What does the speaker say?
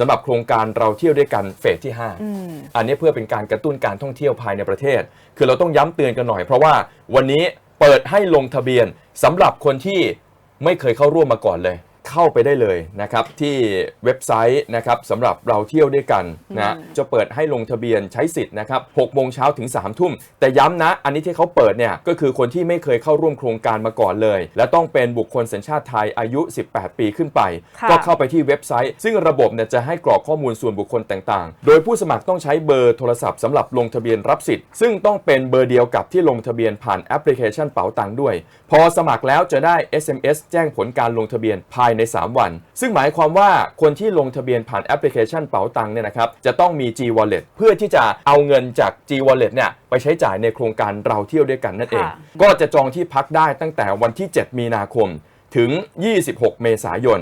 สำหรับโครงการเราเที่ยวด้วยกันเฟสที่5อืมอันนี้เพื่อเป็นการกระตุ้นการท่องเที่ยวภายในประเทศ คือเราต้องย้ำเตือนกันหน่อย เพราะว่าวันนี้เปิดให้ลงทะเบียนสำหรับคนที่ไม่เคยเข้าร่วมมาก่อนเลย เข้าไปได้เลยนะครับที่เว็บไซต์นะครับสำหรับเราเที่ยวด้วยกันนะจะเปิดให้ลงทะเบียนใช้สิทธิ์นะครับ6โมงเช้าถึง3ทุ่ม แต่ย้ำนะ อันนี้ที่เขาเปิดเนี่ยก็คือคนที่ไม่เคยเข้าร่วมโครงการมาก่อนเลย และต้องเป็นบุคคลสัญชาติไทยอายุ 18 ปีขึ้นไปค่ะก็เข้าไปที่เว็บไซต์ ซึ่งระบบเนี่ยจะให้กรอกข้อมูลส่วนบุคคลต่างๆ โดยผู้สมัครต้องใช้เบอร์โทรศัพท์สำหรับลงทะเบียนรับสิทธิ์ซึ่งต้องเป็นเบอร์เดียวกับที่ลงทะเบียนผ่านแอปพลิเคชันเป๋าตังค์ด้วย พอสมัครแล้วจะได้ SMS แจ้งผลการลงทะเบียนภายใน3 วัน ซึ่งหมายความว่าคนที่ลงทะเบียนผ่านแอปพลิเคชันเป๋าตังค์เนี่ยนะครับจะต้องมี G Wallet เพื่อที่จะเอาเงินจาก G Wallet เนี่ยไปใช้จ่ายในโครงการเราเที่ยวด้วยกันนั่นเองค่ะก็จะจองที่พักได้ตั้งแต่วันที่ 7 มีนาคม ถึง 26 เมษายน